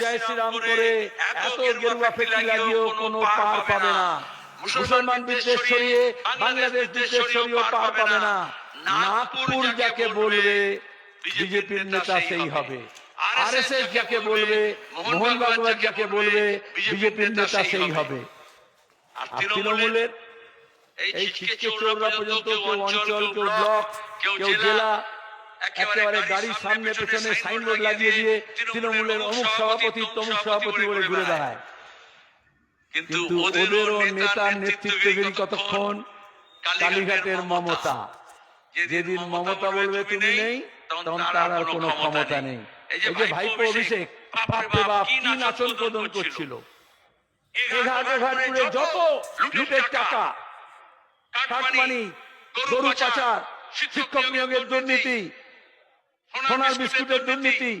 জয় শ্রীরাম করে এত গেরুয়া ফেটি লাগিয়েও কোনো পার পাবে না। মুসলমান বিদ্বেষ ছড়িয়ে বাংলাদেশ বিদ্বেষ ছড়িয়েও পার পাবে না। নাগপুর যাকে বলবে বিজেপির নেতা সেই হবে। আরএসএস যাকে বলবে মোহন ভাগবত যাকে বলবে বিজেপির নেতা সেই হবে। আর তৃণমূলের এই ছিটকে চোররা পর্যন্ত কেউ অঞ্চল কেউ ব্লক কেউ জেলা একেবারে গাড়ির সামনে পেছনে সাইনবোর্ড লাগিয়ে দিয়ে তৃণমূলের অমুক সভাপতি তমুক সভাপতি বলে ঘুরে বেড়ায়। কিন্তু ওদেরও নেতার নেতৃত্বে বেরি কতক্ষণ কালীঘাটের মমতা। যেদিন মমতা বলবে তুমি নেই তখন তার আর কোনো ক্ষমতা নেই। এই যে ভাইপো অভিষেক বাপরে বাপ কি নাচন প্রদন করছিল? এঘাট এঘাটপুরে যত লুটের টাকা কাটমানি গরু পাচার শিক্ষক নিয়োগের দুর্নীতি সোনার বিস্কুটের দুর্নীতি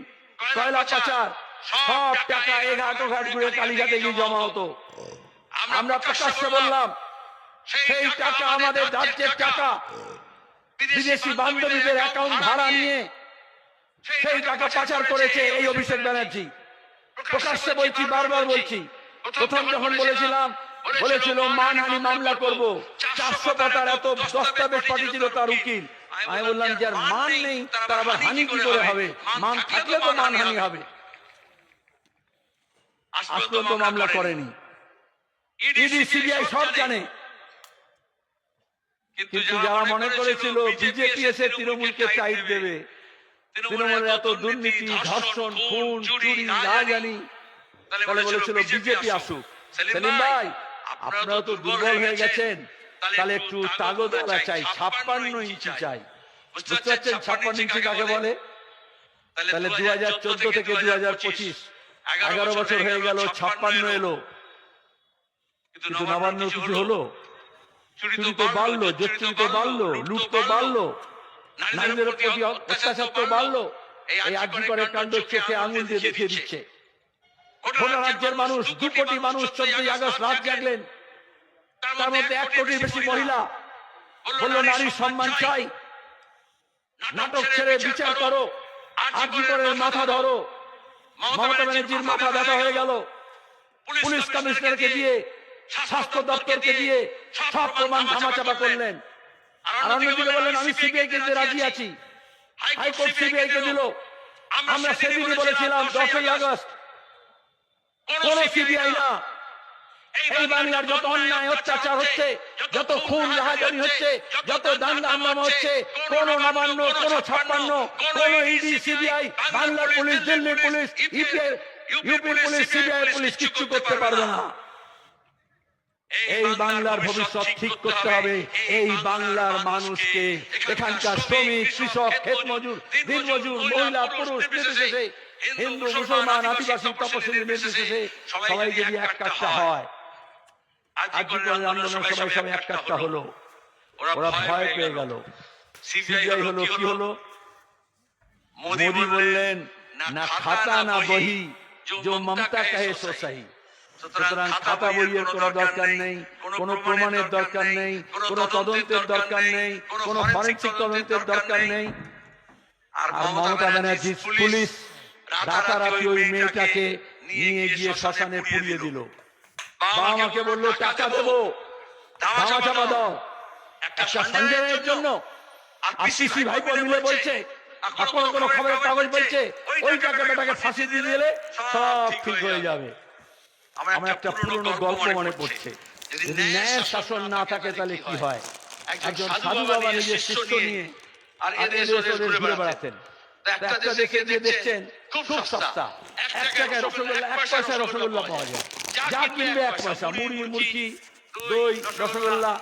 কয়লা পাচার সব টাকা এঘাট ঘাট ঘুরে কালীঘাটে গিয়ে জমা হতো। আমরা প্রকাশ্যে বললাম সেই টাকা আমাদের রাজ্যের টাকা বিদেশি বান্ধবীদের অ্যাকাউন্ট ভাড়া নিয়ে সেই টাকা পাচার করেছে এই অভিষেক ব্যানার্জি। প্রকাশ্যে বলছি বারবার বলছি। প্রথম যখন বলেছিলাম বলেছিল মানহানি মামলা করব। চারশো পাতার এত দস্তাবেজ পাঠিয়েছিল তার উকিল। আমি বললাম যে আর মান নেই তার আবার হানি কি করে হবে? মান থাকলে তো মানহানি হবে। আজকে তো মামলা করেনি। ইডি সিবিআই সব জানে। কিন্তু যারা মনে করেছিল বিজেপি এসে তৃণমূলকে চাইট দেবে। তৃণমূলের এত দুর্নীতি ধর্ষণ খুন চুরি রাজানি তাহলে বলেছিল বিজেপি আসুক। সেলিম ভাই আপনারা তো দুর্বল হয়ে গেছেন। তাহলে একটু তাগদা চাই ছাপ্পান্ন ইঞ্চি চাই। বুঝতে পারছেন ছাপ্পান্ন ইঞ্চি কাকে বলে? তাহলে দু হাজার চোদ্দ থেকে দু হাজার পঁচিশ। এগারো বছর হয়ে গেল ছাপ্পান্ন এলো। কিন্তু নবান্ন কিছু হলো। চুরি তো বাড়লো জোচ্চুরি তো বাড়লো লুট তো বাড়লো। নারীদের প্রতি অত্যাচার তো বাড়লো। এই আর্জি করে কাণ্ড চোখে আঙুল দিয়ে দেখিয়ে দিচ্ছে। গোটা রাজ্যের মানুষ দু কোটি মানুষ চোদ্দই আগস্ট রাত জাগলেন। তার মধ্যে এক কোটির বেশি মহিলা। বলল নারীর সম্মান চাই। নাটক ছেড়ে বিচার করো। করে। মাথা ধরো? মমতা ব্যানার্জির মাথা ব্যথা হয়ে গেল। পুলিশ কমিশনারকে দিয়ে স্বাস্থ্য দপ্তরকে দিয়ে সব প্রমাণ ধামাচাপা করলেন। আর অন্যদিকে বললেন আমি সিবিআই কে দিতে রাজি আছি। হাইকোর্ট সিবিআই কে দিল। আমরা সেদিনই বলেছিলাম দশই আগস্ট কোন সিবিআই না। এই বাংলার যত অন্যায় অত্যাচার হচ্ছে যত খুন রাহাজানি হচ্ছে যত দাঙ্গা হাঙ্গামা হচ্ছে কোন নবান্ন কোন ছাপ্পান্ন কোন ইডি সিবিআই বাংলার পুলিশ দিল্লির পুলিশ ইউপির পুলিশ সিবিআই পুলিশ কিচ্ছু করতে পারবে না। এই বাংলার ভবিষ্যৎ ঠিক করতে হবে। এই বাংলার মানুষকে এখানকার শ্রমিক কৃষক ক্ষেত মজুর দিন মজুর মহিলা পুরুষ নির্বিশেষে হিন্দু মুসলমান আদিবাসী তপশিলী নির্বিশেষে সবাই যদি এক কাজটা হয় আজিকরের আন্দোলন সবাই সবাই হলো। ওরা ভয় পেয়ে গেল। সিবিআই হলো কি হলো? মোদি বললেন না খাতা না বহি মমতা কাহে সুতরাং খাতা বইয়ের কোনো দরকার নেই কোনো প্রমাণের দরকার নেই কোনো তদন্তের দরকার নেই কোনো ফরেন্সিক তদন্তের দরকার নেই। আর মমতা ব্যানার্জি পুলিশ রাতারাতি ওই মেয়েটাকে নিয়ে গিয়ে শ্মশানে পুড়িয়ে দিল। বাবা মাকে বলল টাকা দেবো। ধামা চাপা দাও। একটা সঞ্জয়ের জন্য মিলে বলছে কোনো কোনো খবরের কাগজ বলছে ওই টাকাটাকে ফাঁসি দিয়ে দিলে সব ঠিক হয়ে যাবে। আমার একটা পুরনো গল্প মনে পড়ছে। যদি শাসন না থাকে তাহলে কি হয়? একজন সাধু বাবা নিজের শিষ্য নিয়ে আর ঘুরে বেড়াতেন একটা দেখে দিয়ে দেখছেন খুব সস্তা। এক টাকায় রসগোল্লা এক পয়সা রসগোল্লা পাওয়া যায়। যা কিনবে এক পয়সা মুড়ি মুরগি দই রসগোল্লা।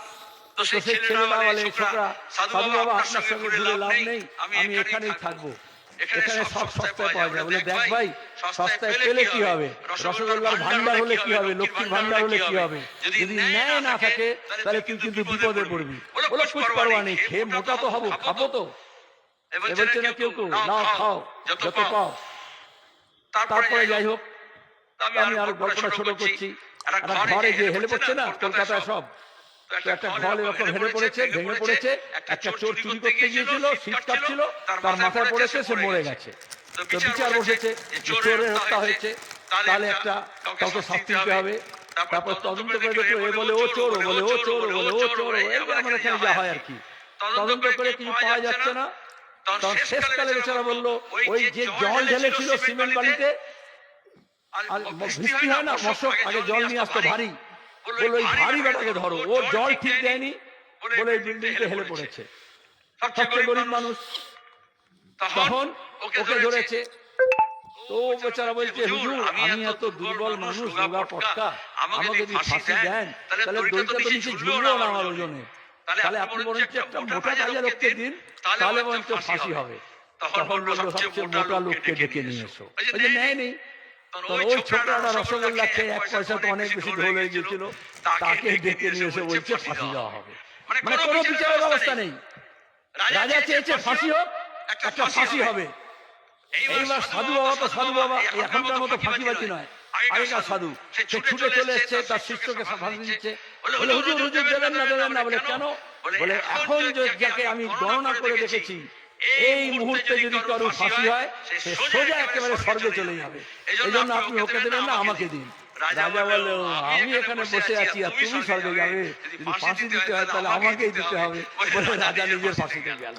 তো সেই ছেলেরা বলে ছোকরা সাধু বাবা আপনার সঙ্গে ঘুরে লাভ নেই। আমি এখানেই থাকব। এখানে সব সস্তায় পাওয়া যায়। বলে দেখ ভাই সস্তায় পেলে কি হবে? রসগোল্লার ভান্ডার হলে কি হবে? লক্ষ্মীর ভান্ডার হলে কি হবে? যদি ন্যায় না থাকে তাহলে তুই কিন্তু বিপদে পড়বি। বলে কুছ পারবা নেই খেয়ে মোটা তো হব খাব তো বলছে না কেউ কেউ নাও খাও যত পাও। তারপরে যাই হোক আমি আর গল্পটা ছোট করছি ঘরে যে হেলে পড়ছে না কলকাতায় সব। একটা ঘর এরকম হেলে পড়েছে ভেঙে পড়েছে একটা চোর চুরি করতে গিয়েছিল শীত কাটছিল তার মাথায় পড়েছে সে মরে গেছে। তো বিচার বসেছে চোরের হত্যা হয়েছে তাহলে একটা কাউকে শাস্তি দিতে হবে তারপর তদন্ত করে দেখল এ বলে ও চোর ও বলে ও চোর ও বলে ও চোর এই এখানে যা হয় আর কি তদন্ত করে কিছু পাওয়া যাচ্ছে না তখন শেষকালে বেচারা বলল ওই যে জল ঢেলেছিল সিমেন্ট বালিতে আর বৃষ্টি হয় না মশক আগে জল নিয়ে আসতো ভারী। বলে ওই ভারী বেটাকে ধরো ও জল ঠিক দেয়নি বলে এই বিল্ডিংটা হেলে পড়েছে। সবচেয়ে গরিব মানুষ তখন ওকে ধরেছে। তো বেচারা বলছে হুজুর আমি এত দুর্বল মানুষ রোগা পটকা আমাকে যদি ফাঁসি দেন তাহলে দইটা তো নিচে ঝুললো না আমার ওজনে। তাহলে আপনি বরঞ্চ একটা মোটা তাজা লোককে দিন তাহলে বরঞ্চ ফাঁসি হবে। তখন বলল সবচেয়ে মোটা লোককে ডেকে নিয়ে এসো। ওই যে নেয় নেই ওই ছোটটা রসগোল্লা খেয়ে এক পয়সা তো অনেক বেশি ঢোল হয়ে গেছিল তাকে ডেকে নিয়ে এসে বলছে ফাঁসি দেওয়া হবে। মানে কোনো বিচারের ব্যবস্থা নেই। রাজা চেয়েছে ফাঁসি হোক একটা ফাঁসি হবে। এইবার সাধু বাবা তো সাধু বাবা এখনকার মতো ফাঁকিবাজি নয়। আগেকার সাধু সে ছুটে চলে এসছে তার শিষ্যকে ফাঁসি দিচ্ছে। বলে হুজুর হুজুর দেবেন না দেবেন না বলে কেন? বলে এখন যাকে আমি গণনা করে দেখেছি এই মুহূর্তে যদি কারও ফাঁসি হয় সে সোজা একেবারে স্বর্গে চলে যাবে। এই জন্য আপনি ওকে দেবেন না আমাকে দিন। রাজা বলল আমি এখানে বসে আছি আর তুমি স্বর্গে যাবে। যদি ফাঁসি দিতে হয় তাহলে আমাকেই দিতে হবে। বলে রাজা নিজের ফাঁসিতে গেল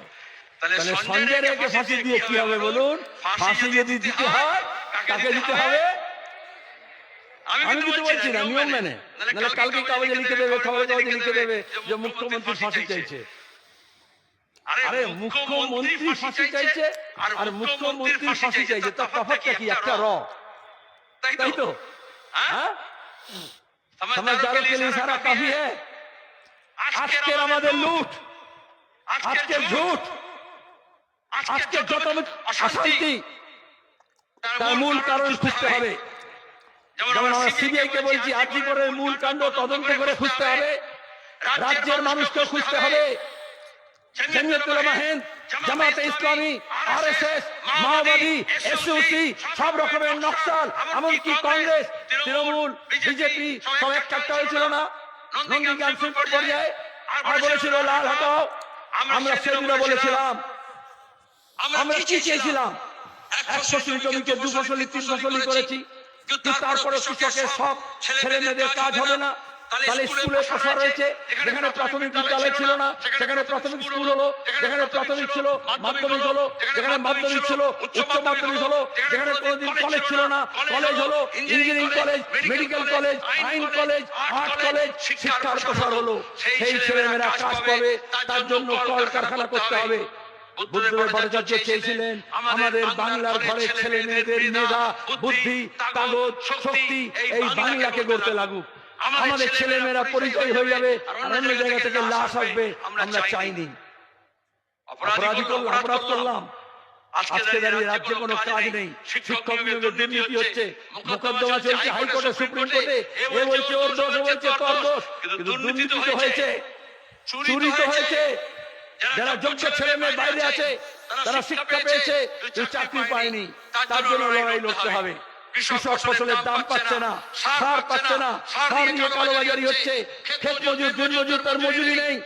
তাহলে সঞ্জয় রেখে ফাঁসি দিয়ে কি হবে বলুন ফাঁসি যদি দিতে হয় কাকে দিতে হবে আমি কিন্তু বলছি না নিয়ম মেনে নাহলে কালকে কাগজে লিখে দেবে খবরের কাগজে লিখে দেবে যে মুখ্যমন্ত্রী ফাঁসি চাইছে আরে মুখ্যমন্ত্রী ফাঁসি চাইছে আর মুখ্যমন্ত্রী ফাঁসি চাইছে তার তফাৎটা কি একটা র তাই তো হ্যাঁ समझदारों के लिए इशारा काफी है আজকের আমাদের লুট আজকের ঝুট আজকের যত অশান্তি তার মূল কারণ খুঁজতে হবে যেমন আমরা সিবিআই কে বলছি আর্জি মূল কাণ্ড তদন্ত করে খুঁজতে হবে রাজ্যের মানুষকে খুঁজতে হবে। জামাতে ইসলামী আরএসএস মাওবাদী এসইউসি সব রকমের নকশাল এমনকি কংগ্রেস তৃণমূল বিজেপি সব একটা একটা হয়েছিল না। নন্দীগ্রাম শিল্প পর্যায়ে আর বলেছিল লাল হটাও আমরা সেদিনও বলেছিলাম। আমরা কি চেয়েছিলাম? এক ফসলি জমিকে দু ফসলি তিন ফসলি করেছি। তারপরে কৃষকের সব ছেলে মেয়েদের কাজ হবে না। তাহলে স্কুলে প্রসার রয়েছে যেখানে প্রাথমিক বিদ্যালয় ছিল না সেখানে প্রাথমিক স্কুল হলো যেখানে প্রাথমিক ছিল মাধ্যমিক হলো যেখানে মাধ্যমিক ছিল উচ্চ মাধ্যমিক হলো যেখানে কোনোদিন কলেজ ছিল না কলেজ হলো ইঞ্জিনিয়ারিং কলেজ মেডিকেল কলেজ আইন কলেজ আর্ট কলেজ শিক্ষার প্রসার হলো। সেই ছেলেমেয়েরা কাজ পাবে তার জন্য কলকারখানা করতে হবে। বুদ্ধদেব ভট্টাচার্য চেয়েছিলেন আমাদের বাংলার ঘরের ছেলে মেয়েদের মেধা বুদ্ধি কাগজ শক্তি এই বাংলাকে গড়তে লাগুক। আমাদের ছেলে মেয়েরা পরিচয় হয়ে যাবে আর অন্য জায়গা থেকে লাশ আসবে আমরা চাইনি। অপরাধী করলাম অপরাধ করলাম। আজকে দাঁড়িয়ে রাজ্যে কোনো কাজ নেই। শিক্ষক নিয়োগের দুর্নীতি হচ্ছে মোকদ্দমা চলছে হাইকোর্টে সুপ্রিম কোর্টে এ বলছে ওর দোষ বলছে তোর দোষ। কিন্তু দুর্নীতি তো হয়েছে। চুরি তো হয়েছে যারা যোগ্য ছেলে মেয়ে বাইরে আছে তারা শিক্ষা পেয়েছে চাকরি পায়নি। তার জন্য লড়াই লড়তে হবে। কৃষক ফসলের দাম পাচ্ছে না সার পাচ্ছে না সার নিয়ে কালোবাজারি হচ্ছে ক্ষেত মজুর দিন মজুর তার মজুরি নেই।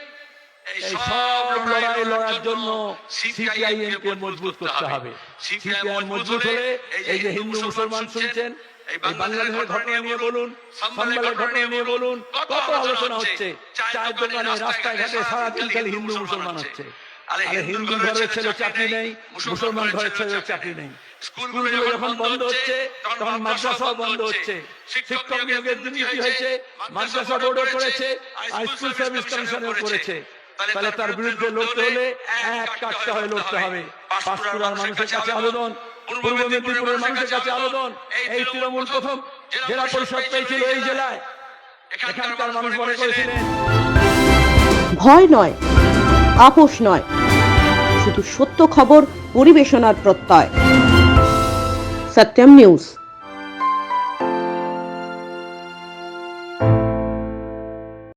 এই সব লড়াই লড়ার জন্য সিপিআইএম কে মজবুত করতে হবে। সিপিআইএম মজবুত হলে এই যে হিন্দু মুসলমান শুনছেন এই বাংলাদেশের ঘটনা নিয়ে বলুন সম্মেলনের ঘটনা নিয়ে বলুন কত আলোচনা হচ্ছে? চায়ের দোকানে রাস্তায় ঘাটে সারাদিন খালি হিন্দু মুসলমান হচ্ছে। আরে হিন্দু ঘরের ছেলে চাকরি নেই মুসলমান ঘরের ছেলে চাকরি নেই। স্কুলগুলো যখন বন্ধ হচ্ছে তখন মাদ্রাসাও বন্ধ হচ্ছে। শিক্ষক নিয়োগের দুর্নীতি হয়েছে? মাদ্রাসা বোর্ডও করেছে আর স্কুল সার্ভিস কমিশনও করেছে। তাহলে তার বিরুদ্ধে লড়তে হলে এক কাজটা হয়ে লড়তে হবে পাঁশকুড়ার মানুষের কাছে আবেদন পূর্ব মেদিনীপুরের মানুষের কাছে আবেদন এই তৃণমূল প্রথম জেলা পরিষদ পেয়েছিল এই জেলায়। এখানকার মানুষ মনে করেছিলেন। ভয় নয় আপোষ নয় শুধু সত্য খবর পরিবেশনার প্রত্যয়। সত্যম নিউজ।